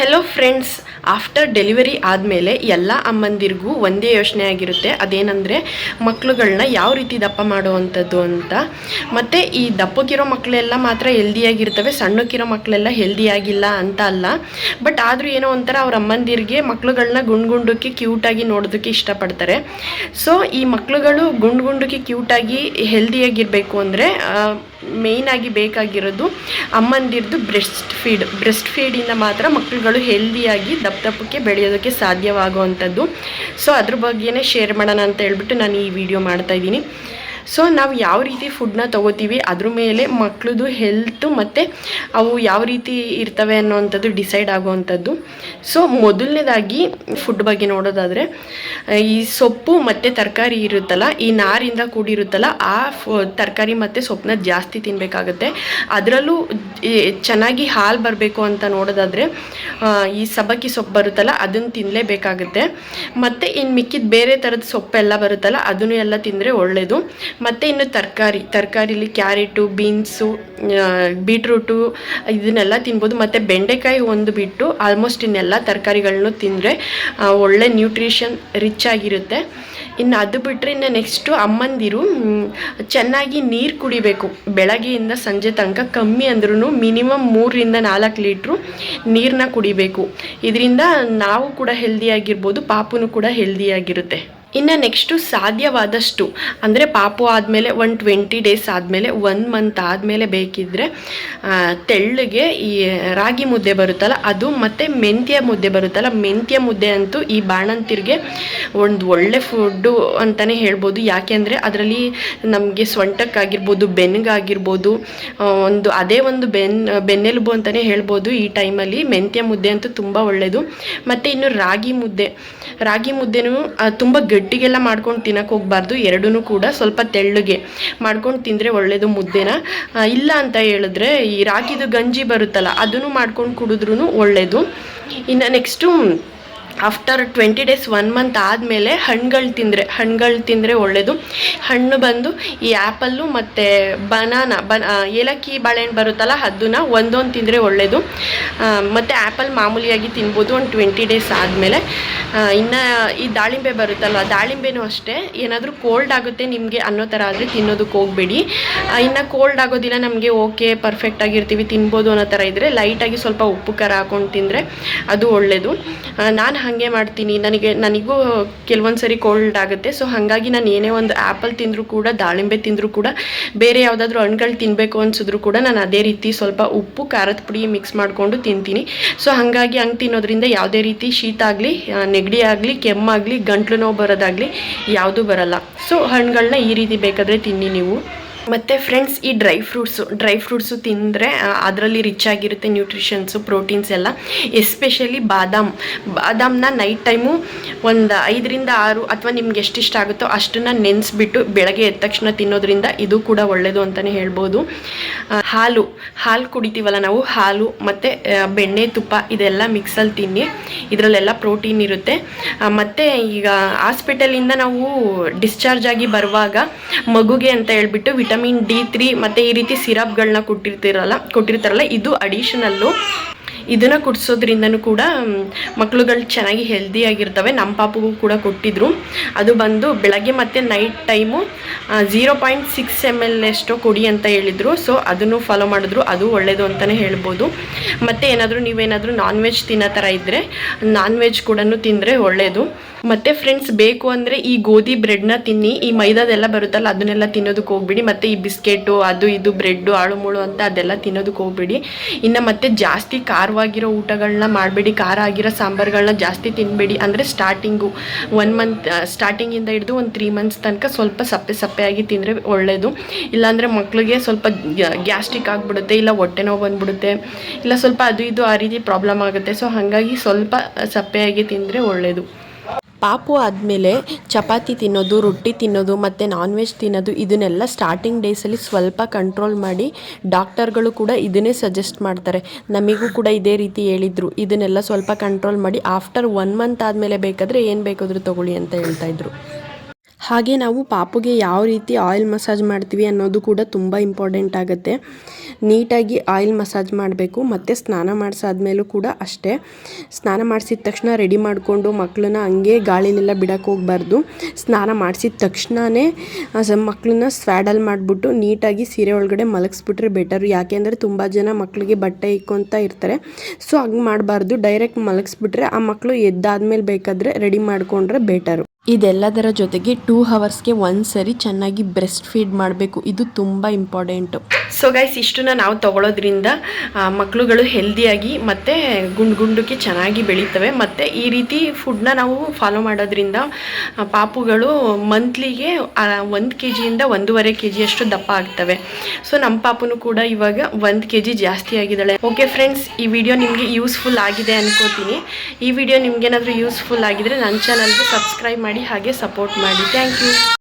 Hello friends after delivery ಆದಮೇಲೆ ಎಲ್ಲ ಅಮ್ಮಂದಿರಿಗೂ ಒಂದೇ ಯೋಚನೆ ಆಗಿರುತ್ತೆ. ಅದೇನೆಂದರೆ ಮಕ್ಳುಗಳನ್ನ ಯಾವ ರೀತಿ ದಪ್ಪ ಮಾಡುವಂಥದ್ದು ಅಂತ. ಮತ್ತು ಈ ದಪ್ಪಕ್ಕಿರೋ ಮಕ್ಕಳೆಲ್ಲ ಮಾತ್ರ ಹೆಲ್ದಿಯಾಗಿರ್ತವೆ ಸಣ್ಣಕ್ಕಿರೋ ಮಕ್ಕಳೆಲ್ಲ ಹೆಲ್ದಿಯಾಗಿಲ್ಲ ಅಂತ ಅಲ್ಲ. ಬಟ್ ಆದರೂ ಏನೋ ಒಂಥರ ಅವ್ರ ಅಮ್ಮಂದಿರಿಗೆ ಮಕ್ಳುಗಳನ್ನ ಗುಂಡ್ಗುಂಡಕ್ಕೆ ಕ್ಯೂಟಾಗಿ ನೋಡೋದಕ್ಕೆ ಇಷ್ಟಪಡ್ತಾರೆ. ಸೊ ಈ ಮಕ್ಳುಗಳು ಗುಂಡು ಗುಂಡಕ್ಕೆ ಕ್ಯೂಟಾಗಿ ಹೆಲ್ದಿಯಾಗಿರಬೇಕು ಅಂದರೆ ಮೇಯ್ನಾಗಿ ಬೇಕಾಗಿರೋದು ಅಮ್ಮಂದಿರದು ಬ್ರೆಸ್ಟ್ ಫೀಡ್ ಬ್ರೆಸ್ಟ್ ಫೀಡಿಂದ ಮಾತ್ರ ಮಕ್ಕಳುಗಳು ಹೆಲ್ದಿಯಾಗಿ ದಪ್ಪ ದಪ್ಪಕ್ಕೆ ಬೆಳೆಯೋದಕ್ಕೆ ಸಾಧ್ಯವಾಗುವಂಥದ್ದು. ಸೊ ಅದ್ರ ಬಗ್ಗೆನೇ ಶೇರ್ ಮಾಡೋಣ ಅಂತ ಹೇಳ್ಬಿಟ್ಟು ನಾನು ಈ ವಿಡಿಯೋ ಮಾಡ್ತಾ ಇದ್ದೀನಿ. ಸೊ ನಾವು ಯಾವ ರೀತಿ ಫುಡ್ನ ತೊಗೋತೀವಿ, ಅದ್ರ ಮೇಲೆ ಮಕ್ಕಳದು ಹೆಲ್ತು ಮತ್ತು ಅವು ಯಾವ ರೀತಿ ಇರ್ತವೆ ಅನ್ನೋವಂಥದ್ದು ಡಿಸೈಡ್ ಆಗುವಂಥದ್ದು. ಸೊ ಮೊದಲನೇದಾಗಿ ಫುಡ್ ಬಗ್ಗೆ ನೋಡೋದಾದರೆ, ಈ ಸೊಪ್ಪು ಮತ್ತು ತರಕಾರಿ ಇರುತ್ತಲ್ಲ, ಈ ನಾರಿಂದ ಕೂಡಿರುತ್ತಲ್ಲ, ಆ ತರಕಾರಿ ಮತ್ತು ಸೊಪ್ಪನ್ನ ಜಾಸ್ತಿ ತಿನ್ನಬೇಕಾಗುತ್ತೆ ಅದರಲ್ಲೂ ಚೆನ್ನಾಗಿ ಹಾಲು ಬರಬೇಕು ಅಂತ ನೋಡೋದಾದರೆ ಈ ಸಬಕ್ಕಿ ಸೊಪ್ಪು ಬರುತ್ತಲ್ಲ ಅದನ್ನು ತಿನ್ನಲೇಬೇಕಾಗುತ್ತೆ ಮತ್ತು ಇನ್ನು ಮಿಕ್ಕಿದ ಬೇರೆ ಥರದ ಸೊಪ್ಪೆಲ್ಲ ಬರುತ್ತಲ್ಲ, ಅದನ್ನು ಎಲ್ಲ ತಿಂದರೆ ಒಳ್ಳೆಯದು ಮತ್ತು ಇನ್ನು ತರಕಾರಿ, ತರಕಾರಿಲಿ ಕ್ಯಾರೆಟು, ಬೀನ್ಸು ಬೀಟ್ರೂಟು, ಇದನ್ನೆಲ್ಲ ತಿನ್ಬೋದು. ಮತ್ತು ಬೆಂಡೆಕಾಯಿ ಒಂದು ಬಿಟ್ಟು ಆಲ್ಮೋಸ್ಟ್ ಇನ್ನೆಲ್ಲ ತರಕಾರಿಗಳನ್ನೂ ತಿಂದರೆ ಒಳ್ಳೆ ನ್ಯೂಟ್ರಿಷನ್ ರಿಚ್ ಆಗಿರುತ್ತೆ. ಇನ್ನು ಅದು ಬಿಟ್ಟರೆ ಇನ್ನು ನೆಕ್ಸ್ಟು ಅಮ್ಮಂದಿರು ಚೆನ್ನಾಗಿ ನೀರು ಕುಡಿಬೇಕು. ಬೆಳಗ್ಗೆಯಿಂದ ಸಂಜೆ ತನಕ ಕಮ್ಮಿ ಅಂದ್ರೂ ಮಿನಿಮಮ್ ಮೂರರಿಂದ ನಾಲ್ಕು ಲೀಟ್ರು ನೀರನ್ನ ಕುಡಿಬೇಕು. ಇದರಿಂದ ನಾವು ಕೂಡ ಹೆಲ್ದಿಯಾಗಿರ್ಬೋದು ಪಾಪುನು ಕೂಡ ಹೆಲ್ದಿಯಾಗಿರುತ್ತೆ ಇನ್ನು ನೆಕ್ಸ್ಟು ಸಾಧ್ಯವಾದಷ್ಟು, ಅಂದರೆ ಪಾಪು ಆದಮೇಲೆ ಒನ್ ಟ್ವೆಂಟಿ ಡೇಸ್ ಆದಮೇಲೆ ಒನ್ ಮಂತ್ ಆದಮೇಲೆ ಬೇಕಿದ್ದರೆ ತೆಳ್ಳಗೆ ಈ ರಾಗಿ ಮುದ್ದೆ ಬರುತ್ತಲ್ಲ, ಅದು ಮತ್ತು ಮೆಂತ್ಯ ಮುದ್ದೆ ಬರುತ್ತಲ್ಲ, ಮೆಂತ್ಯ ಮುದ್ದೆ ಅಂತೂ ಈ ಬಾಣಂತಿರಿಗೆ ಒಂದು ಒಳ್ಳೆ ಫುಡ್ಡು ಅಂತಲೇ ಹೇಳ್ಬೋದು. ಯಾಕೆಂದರೆ ಅದರಲ್ಲಿ ನಮಗೆ ಸೊಂಟಕ್ಕಾಗಿರ್ಬೋದು ಬೆನ್ನಿಗಾಗಿರ್ಬೋದು ಒಂದು ಅದೇ ಒಂದು ಬೆನ್, ಬೆನ್ನೆಲುಬು ಅಂತಲೇ ಹೇಳ್ಬೋದು ಈ ಟೈಮಲ್ಲಿ ಮೆಂತ್ಯ ಮುದ್ದೆ ಅಂತೂ ತುಂಬ ಒಳ್ಳೆಯದು ಮತ್ತು ಇನ್ನು ರಾಗಿ ಮುದ್ದೆ, ರಾಗಿ ಮುದ್ದೆನೂ ತುಂಬ ಗಟ್ಟಿಗೆಲ್ಲ ಮಾಡ್ಕೊಂಡು ತಿನ್ನಕ್ಕೆ ಹೋಗ್ಬಾರ್ದು ಎರಡೂ ಕೂಡ ಸ್ವಲ್ಪ ತೆಳ್ಳಗೆ ಮಾಡ್ಕೊಂಡು ತಿಂದರೆ ಒಳ್ಳೆಯದು ಮುದ್ದೆನ. ಇಲ್ಲ ಅಂತ ಹೇಳಿದ್ರೆ ಈ ರಾಗಿದು ಗಂಜಿ ಬರುತ್ತಲ್ಲ, ಅದನ್ನು ಮಾಡ್ಕೊಂಡು ಕುಡಿದ್ರೂ ಒಳ್ಳೆಯದು ಇನ್ನು next after twenty days one month ಆದಮೇಲೆ ಹಣ್ಣುಗಳು ತಿಂದರೆ ಹಣ್ಣುಗಳು ತಿಂದರೆ ಒಳ್ಳೆಯದು ಹಣ್ಣು ಬಂದು ಈ ಆ್ಯಪಲ್ಲು ಮತ್ತು ಬನಾನ, ಬನ್ ಏಲಕ್ಕಿ ಬಾಳೆಹಣ್ಣು ಬರುತ್ತಲ್ಲ, ಅದನ್ನು ಒಂದೊಂದು ತಿಂದರೆ ಒಳ್ಳೆಯದು ಮತ್ತು ಆ್ಯಪಲ್ ಮಾಮೂಲಿಯಾಗಿ ತಿನ್ಬೋದು ಒಂದು ಟ್ವೆಂಟಿ ಡೇಸ್ ಆದಮೇಲೆ. ಇನ್ನು ಈ ದಾಳಿಂಬೆ ಬರುತ್ತಲ್ಲ ದಾಳಿಂಬೆನೂ ಅಷ್ಟೇ. ಏನಾದರೂ ಕೋಲ್ಡ್ ಆಗುತ್ತೆ ನಿಮಗೆ ಅನ್ನೋ ಥರ ಆದರೆ ತಿನ್ನೋದಕ್ಕೆ ಹೋಗಬೇಡಿ. ಇನ್ನು ಕೋಲ್ಡ್ ಆಗೋದಿಲ್ಲ, ನಮಗೆ ಓಕೆ ಪರ್ಫೆಕ್ಟ್ ಆಗಿರ್ತೀವಿ, ತಿನ್ಬೋದು ಅನ್ನೋ ಥರ ಇದ್ದರೆ ಲೈಟಾಗಿ ಸ್ವಲ್ಪ ಉಪ್ಪು ಖಾರ ಹಾಕೊಂಡು ತಿಂದರೆ ಅದು ಒಳ್ಳೆಯದು ನಾನು ಹಾಗೆ ಮಾಡ್ತೀನಿ. ನನಗೆ, ನನಗೂ ಕೆಲವೊಂದು ಸರಿ ಕೋಲ್ಡ್ ಆಗುತ್ತೆ. ಸೊ ಹಾಗಾಗಿ ನಾನು ಏನೇ ಒಂದು ಆ್ಯಪಲ್ ತಿಂದರೂ ಕೂಡ, ದಾಳಿಂಬೆ ತಿಂದರೂ ಕೂಡ, ಬೇರೆ ಯಾವುದಾದ್ರೂ ಹಣ್ಗಳು ತಿನ್ನಬೇಕು ಅನ್ಸಿದ್ರು ಕೂಡ ನಾನು ಅದೇ ರೀತಿ ಸ್ವಲ್ಪ ಉಪ್ಪು, ಖಾರದ ಪುಡಿ ಮಿಕ್ಸ್ ಮಾಡಿಕೊಂಡು ತಿಂತೀನಿ. ಸೊ ಹಾಗಾಗಿ ಹಂಗೆ ತಿನ್ನೋದ್ರಿಂದ ಯಾವುದೇ ರೀತಿ ಶೀತ ಆಗಲಿ ನೆಗಡಿ ಆಗಲಿ ಕೆಮ್ಮಾಗಲಿ ಗಂಟ್ಲು ನೋವು ಬರೋದಾಗಲಿ, ಯಾವುದೂ ಬರಲ್ಲ. ಸೊ ಹಣ್ಣುಗಳನ್ನ ಈ ರೀತಿ ಬೇಕಾದರೆ ತಿನ್ನಿ ನೀವು. ಮತ್ತು ಫ್ರೆಂಡ್ಸ್ ಈ ಡ್ರೈ ಫ್ರೂಟ್ಸು ಡ್ರೈ ಫ್ರೂಟ್ಸು ತಿಂದರೆ ಅದರಲ್ಲಿ ರಿಚ್ ಆಗಿರುತ್ತೆ ನ್ಯೂಟ್ರಿಷನ್ಸು ಪ್ರೋಟೀನ್ಸ್ ಎಲ್ಲ. ಎಸ್ಪೆಷಲಿ ಬಾದಾಮ್. ಬಾದಾಮ್ನ ನೈಟ್ ಟೈಮು ಒಂದು ಐದರಿಂದ ಆರು ಅಥವಾ ನಿಮ್ಗೆ ಎಷ್ಟಿಷ್ಟ ಆಗುತ್ತೋ ಅಷ್ಟನ್ನು ನೆನೆಸ್ಬಿಟ್ಟು ಬೆಳಗ್ಗೆ ಎದ್ದ ತಕ್ಷಣ ತಿನ್ನೋದ್ರಿಂದ ಇದು ಕೂಡ ಒಳ್ಳೆಯದು ಅಂತಲೇ ಹೇಳ್ಬೋದು. ಹಾಲು. ಹಾಲು ಕುಡಿತೀವಲ್ಲ ನಾವು, ಹಾಲು ಮತ್ತು ಬೆಣ್ಣೆ, ತುಪ್ಪ ಇದೆಲ್ಲ ಮಿಕ್ಸಲ್ಲಿ ತಿನ್ನಿ. ಇದರಲ್ಲೆಲ್ಲ ಪ್ರೋಟೀನ್ ಇರುತ್ತೆ. ಮತ್ತು ಈಗ ಹಾಸ್ಪಿಟಲಿಂದ ನಾವು ಡಿಸ್ಚಾರ್ಜ್ ಆಗಿ ಬರುವಾಗ ಮಗುಗೆ ಅಂತ ಹೇಳ್ಬಿಟ್ಟು ವಿಟಮಿನ್ ಡಿ ತ್ರೀ ಮತ್ತು ಈ ರೀತಿ ಸಿರಪ್ಗಳನ್ನ ಕೊಟ್ಟಿರ್ತಿರಲ್ಲ ಕೊಟ್ಟಿರ್ತಾರಲ್ಲ ಇದು ಅಡಿಷನಲ್ಲು ಇದನ್ನು ಕುಡಿಸೋದ್ರಿಂದನೂ ಕೂಡ ಮಕ್ಳುಗಳು ಚೆನ್ನಾಗಿ ಹೆಲ್ದಿಯಾಗಿರ್ತವೆ ನಮ್ಮ ಪಾಪಗೂ ಕೂಡ ಕೊಟ್ಟಿದ್ರು. ಅದು ಬಂದು ಬೆಳಗ್ಗೆ ಮತ್ತು night time zero point six M L ಎಷ್ಟೋ ಕೊಡಿ ಅಂತ ಹೇಳಿದರು. ಸೊ ಅದನ್ನು ಫಾಲೋ ಮಾಡಿದ್ರು. ಅದು ಒಳ್ಳೆಯದು ಅಂತಲೇ ಹೇಳ್ಬೋದು. ಮತ್ತು ಏನಾದರೂ ನೀವೇನಾದರೂ ನಾನ್ ವೆಜ್ ತಿನ್ನೋ ಥರ ಇದ್ದರೆ ನಾನ್ ವೆಜ್ ಕೂಡ ತಿಂದರೆ ಒಳ್ಳೆಯದು ಮತ್ತು ಫ್ರೆಂಡ್ಸ್ ಬೇಕು ಅಂದರೆ ಈ ಗೋಧಿ ಬ್ರೆಡ್ನ ತಿನ್ನಿ. ಈ ಮೈದಾದೆಲ್ಲ ಬರುತ್ತಲ್ಲ, ಅದನ್ನೆಲ್ಲ ತಿನ್ನೋದಕ್ಕೆ ಹೋಗ್ಬಿಡಿ. ಮತ್ತು ಈ ಬಿಸ್ಕೆಟು, ಅದು ಇದು, ಬ್ರೆಡ್ಡು, ಆಳು, ಮುಳು ಅಂತ ಅದೆಲ್ಲ ತಿನ್ನೋದಕ್ಕೆ ಹೋಗ್ಬಿಡಿ. ಇನ್ನು ಮತ್ತೆ ಜಾಸ್ತಿ ಖಾರವಾಗಿರೋ ಊಟಗಳನ್ನ ಮಾಡಬೇಡಿ, ಖಾರ ಆಗಿರೋ ಸಾಂಬಾರುಗಳನ್ನ ಜಾಸ್ತಿ ತಿನ್ನಬೇಡಿ ಅಂದರೆ ಸ್ಟಾರ್ಟಿಂಗು ಒನ್ ಮಂತ್ ಸ್ಟಾರ್ಟಿಂಗಿಂದ ಹಿಡಿದು ಒಂದು ತ್ರೀ ಮಂತ್ಸ್ ತನಕ ಸ್ವಲ್ಪ ಸಪ್ಪೆ ಸಪ್ಪೆಯಾಗಿ ತಿಂದರೆ ಒಳ್ಳೆಯದು ಇಲ್ಲಾಂದರೆ ಮಕ್ಕಳಿಗೆ ಸ್ವಲ್ಪ ಗ್ಯಾಸ್ಟ್ರಿಕ್ ಆಗಿಬಿಡುತ್ತೆ, ಇಲ್ಲ ಹೊಟ್ಟೆ ನೋವು ಬಂದ್ಬಿಡುತ್ತೆ, ಇಲ್ಲ ಸ್ವಲ್ಪ ಅದು ಇದು ಆ ರೀತಿ ಪ್ರಾಬ್ಲಮ್ ಆಗುತ್ತೆ. ಸೊ ಹಾಗಾಗಿ ಸ್ವಲ್ಪ ಸಪ್ಪೆಯಾಗಿ ತಿಂದರೆ ಒಳ್ಳೆಯದು ಪಾಪು ಆದಮೇಲೆ ಚಪಾತಿ ತಿನ್ನೋದು, ರೊಟ್ಟಿ ತಿನ್ನೋದು, ಮತ್ತು ನಾನ್ ವೆಜ್ ತಿನ್ನೋದು, ಇದನ್ನೆಲ್ಲ ಸ್ಟಾರ್ಟಿಂಗ್ ಡೇಸಲ್ಲಿ ಸ್ವಲ್ಪ ಕಂಟ್ರೋಲ್ ಮಾಡಿ ಡಾಕ್ಟರ್ಗಳು ಕೂಡ ಇದನ್ನೇ ಸಜೆಸ್ಟ್ ಮಾಡ್ತಾರೆ. ನಮಗೂ ಕೂಡ ಇದೇ ರೀತಿ ಹೇಳಿದರು. ಇದನ್ನೆಲ್ಲ ಸ್ವಲ್ಪ ಕಂಟ್ರೋಲ್ ಮಾಡಿ ಆಫ್ಟರ್ ಒನ್ ಮಂತ್ ಆದಮೇಲೆ ಬೇಕಾದರೆ ಏನು ಬೇಕಾದರೂ ತೊಗೊಳ್ಳಿ ಅಂತ ಹೇಳ್ತಾಯಿದ್ರು ಹಾಗೆ ನಾವು ಪಾಪುಗೆ ಯಾವ ರೀತಿ ಆಯಿಲ್ ಮಸಾಜ್ ಮಾಡ್ತೀವಿ ಅನ್ನೋದು ಕೂಡ ತುಂಬ ಇಂಪಾರ್ಟೆಂಟ್ ಆಗುತ್ತೆ. ನೀಟಾಗಿ ಆಯಿಲ್ ಮಸಾಜ್ ಮಾಡಬೇಕು, ಮತ್ತು ಸ್ನಾನ ಮಾಡಿಸಾದ್ಮೇಲೂ ಕೂಡ ಅಷ್ಟೇ. ಸ್ನಾನ ಮಾಡಿಸಿದ ತಕ್ಷಣ ರೆಡಿ ಮಾಡಿಕೊಂಡು ಮಕ್ಕಳನ್ನ ಹಂಗೆ ಗಾಳಿಲೆಲ್ಲ ಬಿಡಕ್ಕೆ ಹೋಗ್ಬಾರ್ದು. ಸ್ನಾನ ಮಾಡಿಸಿದ ತಕ್ಷಣವೇ ಮಕ್ಕಳನ್ನ ಸ್ವ್ಯಾಡಲ್ ಮಾಡಿಬಿಟ್ಟು ನೀಟಾಗಿ ಸೀರೆ ಒಳಗಡೆ ಮಲಗಿಸ್ಬಿಟ್ರೆ ಬೆಟರು ಯಾಕೆಂದರೆ ತುಂಬ ಜನ ಮಕ್ಕಳಿಗೆ ಬಟ್ಟೆ ಇಕ್ಕೊಂತ ಇರ್ತಾರೆ. ಸೊ ಹಂಗೆ ಮಾಡಬಾರ್ದು. ಡೈರೆಕ್ಟ್ ಮಲಗಿಸ್ಬಿಟ್ರೆ ಆ ಮಕ್ಕಳು ಎದ್ದಾದ್ಮೇಲೆ ಬೇಕಾದರೆ ರೆಡಿ ಮಾಡಿಕೊಂಡ್ರೆ ಬೆಟರು ಇದೆಲ್ಲದರ ಜೊತೆಗೆ ಟೂ ಹವರ್ಸ್ಗೆ ಒಂದ್ಸರಿ ಚೆನ್ನಾಗಿ ಬ್ರೆಸ್ಟ್ ಫೀಡ್ ಮಾಡಬೇಕು. ಇದು ತುಂಬ ಇಂಪಾರ್ಟೆಂಟು ಸೊ ಗೈಸ್ ಇಷ್ಟನ್ನ ನಾವು ತಗೊಳ್ಳೋದ್ರಿಂದ ಮಕ್ಕಳುಗಳು ಹೆಲ್ದಿಯಾಗಿ ಮತ್ತು ಗುಂಡು ಗುಂಡುಕ್ಕೆ ಚೆನ್ನಾಗಿ ಬೆಳೀತವೆ. ಮತ್ತು ಈ ರೀತಿ ಫುಡ್ನ ನಾವು ಫಾಲೋ ಮಾಡೋದ್ರಿಂದ ಪಾಪುಗಳು ಮಂತ್ಲಿಗೆ ಒಂದು ಕೆ ಜಿಯಿಂದ ಒಂದೂವರೆ ಕೆ ಜಿಯಷ್ಟು ದಪ್ಪ ಆಗ್ತವೆ. ಸೊ ನಮ್ಮ ಪಾಪುನು ಕೂಡ ಇವಾಗ ಒಂದು ಕೆ ಜಿ ಜಾಸ್ತಿ ಆಗಿದ್ದಾಳೆ. ಓಕೆ ಫ್ರೆಂಡ್ಸ್ ಈ ವಿಡಿಯೋ ನಿಮಗೆ ಯೂಸ್ಫುಲ್ ಆಗಿದೆ ಅನ್ಕೋತೀನಿ. ಈ ವಿಡಿಯೋ ನಿಮಗೇನಾದರೂ ಯೂಸ್ಫುಲ್ ಆಗಿದ್ರೆ ನನ್ನ ಚಾನಲ್ಗೆ ಸಬ್ಸ್ಕ್ರೈಬ್ ಮಾಡಿ ಹಾಗೆ ಸಪೋರ್ಟ್ ಮಾಡಿ. Thank you